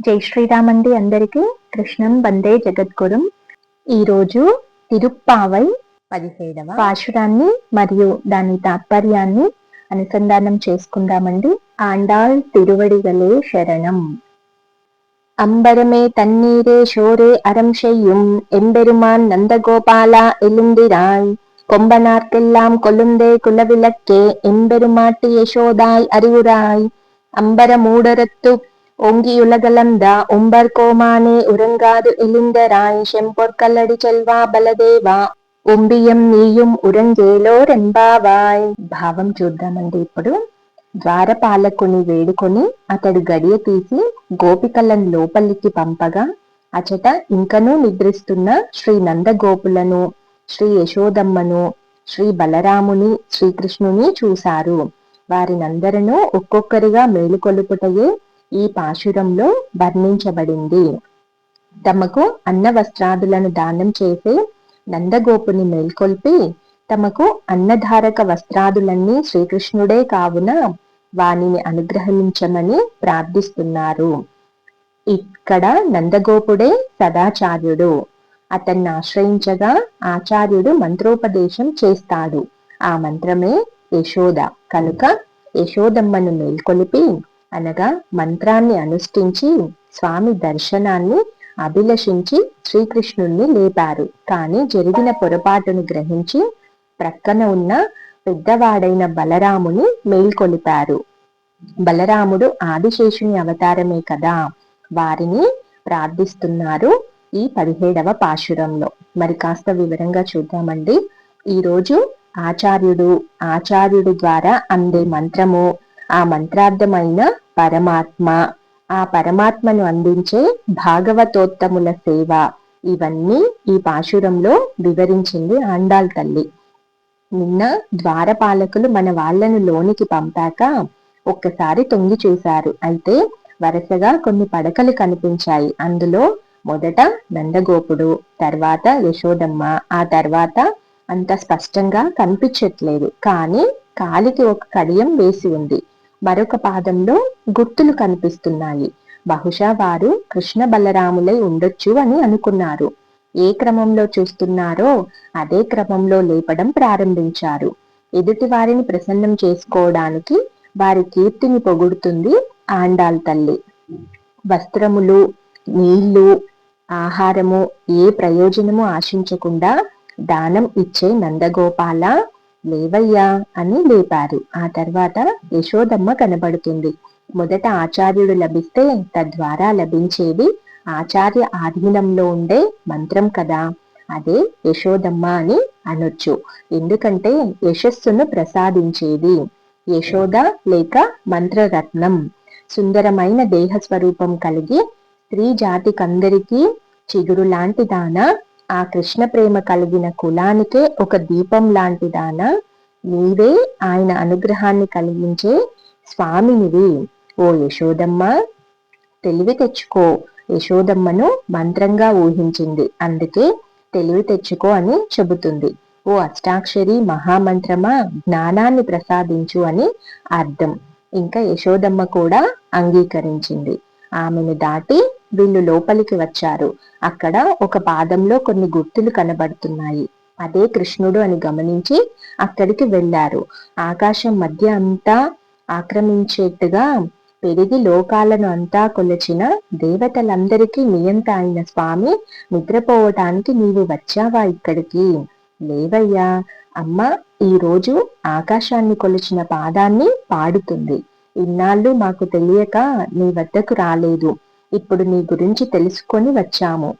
జై శ్రీరామండి అందరికీ కృష్ణం వందే జగద్గురం ఈరోజు తిరుప్పావై పదిహేడవ పాశురాన్ని మరియు దాని తాత్పర్యాన్ని అనుసంధానం చేసుకుందామండి ఆండాల్ తిరువడిగలే శరణం అంబరమే తన్నీరే షోరే అరం షెయ్యం ఎంబెరుమాన్ నందగోపాల ఎలుందిరాయ్ கொம்பனார்க்கெல்லாம் கொழுந்தே குலவிளக்கே எம்பெருமாட்டி யசோதாய் அறிவுராய் அம்பர மூடரத்து ஓங்கியுலகலந்த உம்பர் கோமானே உறங்காது எழுந்தராய் செம்பொற்கல்லடி செல்வా బలదేవా ఒంబియం నీయం ఉరంగేలోరెంబావాయ్ భావం చూద్దామండి ఇప్పుడు ద్వారపాలకుని వేడుకొని అతడు గడియ తీసి గోపికలను లోపలికి పంపగా అచట ఇంకనూ నిద్రిస్తున్న శ్రీ నందగోపులను శ్రీ యశోదమ్మను శ్రీ బలరాముని శ్రీకృష్ణుని చూశారు వారినందరూ ఒక్కొక్కరిగా మేలుకొలుపుటయే ఈ పాశురంలో వర్ణించబడింది. తమకు అన్న వస్త్రాదులను దానం చేసే నందగోపుని మేల్కొల్పి తమకు అన్నధారక వస్త్రాదులన్నీ శ్రీకృష్ణుడే కావున వానిని అనుగ్రహించమని ప్రార్థిస్తున్నారు. ఇక్కడ నందగోపుడే సదాచార్యుడు. అతన్ని ఆశ్రయించగా ఆచార్యుడు మంత్రోపదేశం చేస్తాడు. ఆ మంత్రమే యశోద. కనుక యశోదమ్మను మేల్కొలిపి అనగా మంత్రాన్ని అనుష్ఠించి స్వామి దర్శనాన్ని అభిలషించి శ్రీకృష్ణుణ్ణి లేపారు. కానీ జరిగిన పొరపాటును గ్రహించి ప్రక్కన ఉన్న పెద్దవాడైన బలరాముని మేల్కొలిపారు. బలరాముడు ఆదిశేషుని అవతారమే కదా వారిని ప్రార్థిస్తున్నారు ఈ పదిహేడవ పాశురంలో. మరి కాస్త వివరంగా చూద్దామండి. ఈరోజు ఆచార్యుడు ఆచార్యుడు ద్వారా అందే మంత్రము ఆ మంత్రార్థమైన పరమాత్మ. ఆ పరమాత్మను అందించే భాగవతోత్తముల సేవ. ఇవన్నీ ఈ పాశురంలో వివరించింది ఆండాల్ తల్లి. నిన్న ద్వారపాలకులు మన వాళ్ళను లోనికి పంపాక ఒక్కసారి తొంగి చూశారు. అయితే వరుసగా కొన్ని పడకలు కనిపించాయి. అందులో మొదట నందగోపుడు తర్వాత యశోదమ్మ. ఆ తర్వాత అంత స్పష్టంగా కనిపించట్లేదు. కానీ కాలికి ఒక కడియం వేసి ఉంది. మరొక పాదంలో గుర్తులు కనిపిస్తున్నాయి. బహుశా వారు కృష్ణ బలరాములై ఉండొచ్చు అని అనుకున్నారు. ఏ క్రమంలో చూస్తున్నారో అదే క్రమంలో లేపడం ప్రారంభించారు. ఎదుటి వారిని ప్రసన్నం చేసుకోవడానికి వారి కీర్తిని పొగుడుతుంది ఆండాల్ తల్లి. వస్త్రములు నీళ్ళు ఆహారము ఏ ప్రయోజనము ఆశించకుండా దానం ఇచ్చే నందగోపాల లేవయ్యా అని లేపారు. ఆ తర్వాత యశోదమ్మ కనబడుతుంది. మొదట ఆచార్యుడు లభిస్తే తద్వారా లభించేది ఆచార్య ఆధీనంలో ఉండే మంత్రం కదా. అదే యశోదమ్మ అని అనొచ్చు. ఎందుకంటే యశస్సును ప్రసాదించేది. యశోద లేక మంత్రరత్నం. సుందరమైన దేహ స్వరూపం కలిగి స్త్రీ జాతికందరికీ చిగురు లాంటి దాన ఆ కృష్ణ ప్రేమ కలిగిన కులానికే ఒక దీపం లాంటిదానా నీవే ఆయన అనుగ్రహాన్ని కలిగించే స్వామినివి. ఓ యశోదమ్మ తెలివి తెచ్చుకో. యశోదమ్మను మంత్రంగా ఊహించింది. అందుకే తెలివి తెచ్చుకో అని చెబుతుంది. ఓ అష్టాక్షరి మహామంత్రమా? జ్ఞానాన్ని ప్రసాదించు అని అర్థం. ఇంకా యశోదమ్మ కూడా అంగీకరించింది. ఆమెను దాటి వీళ్ళు లోపలికి వచ్చారు. అక్కడ ఒక పాదంలో కొన్ని గుర్తులు కనబడుతున్నాయి. అదే కృష్ణుడు అని గమనించి అక్కడికి వెళ్ళారు. ఆకాశం మధ్య అంతా ఆక్రమించేట్టుగా పెరిగి లోకాలను అంతా కొలచిన దేవతలందరికీ నియంత అయిన స్వామి నిద్రపోవటానికి నీవు వచ్చావా ఇక్కడికి? లేవయ్యా. అమ్మ ఈ రోజు ఆకాశాన్ని కొలిచిన పాదాన్ని పాడుతుంది. ఇన్నాళ్ళు మాకు తెలియక నీ వద్దకు రాలేదు. ఇప్పుడు నీ గురించి తెలుసుకొని వచ్చాము.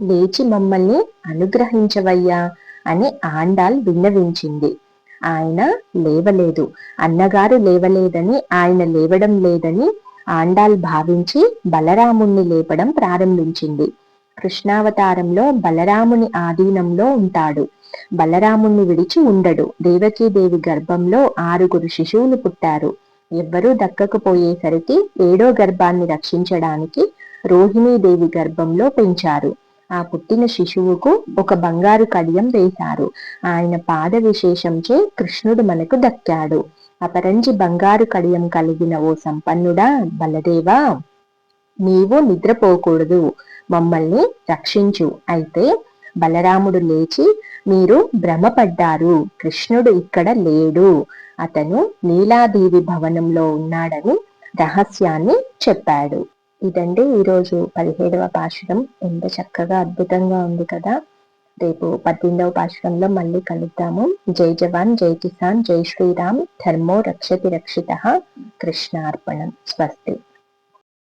లేచి మమ్మల్ని అనుగ్రహించవయ్యా అని ఆండాల్ విన్నవించింది. ఆయన లేవలేదు. అన్నగారు లేవలేదని ఆయన లేవడం లేదని ఆండాల్ భావించి బలరాముణ్ణి లేపడం ప్రారంభించింది. కృష్ణావతారంలో బలరాముని ఆధీనంలో ఉంటాడు. బలరాముణ్ణి విడిచి ఉండడు. దేవకీదేవి గర్భంలో ఆరుగురు శిశువులు పుట్టారు. ఎవ్వరూ దక్కకపోయేసరికి ఏడో గర్భాన్ని రక్షించడానికి రోహిణీదేవి గర్భంలో పెంచారు. ఆ పుట్టిన శిశువుకు ఒక బంగారు కడియం వేశారు. ఆయన పాద విశేషంచే కృష్ణుడు మనకు దక్కాడు. అపరంజి బంగారు కడియం కలిగిన ఓ సంపన్నుడా బలదేవా! నీవు నిద్రపోకూడదు. మమ్మల్ని రక్షించు. అయితే బలరాముడు లేచి మీరు భ్రమపడ్డారు. కృష్ణుడు ఇక్కడ లేడు. అతను నీలాదేవి భవనంలో ఉన్నాడని రహస్యాన్ని చెప్పాడు. ఇదండి ఈరోజు పదిహేడవ పాశురం. ఎంత చక్కగా అద్భుతంగా ఉంది కదా. రేపు పద్దెనిమిదవ పాశురంలో మళ్ళీ కలుద్దాము. జై జవాన్ జై కిసాన్ జై శ్రీరామ్. ధర్మో రక్షతి రక్షిత. కృష్ణార్పణం. స్వస్తి.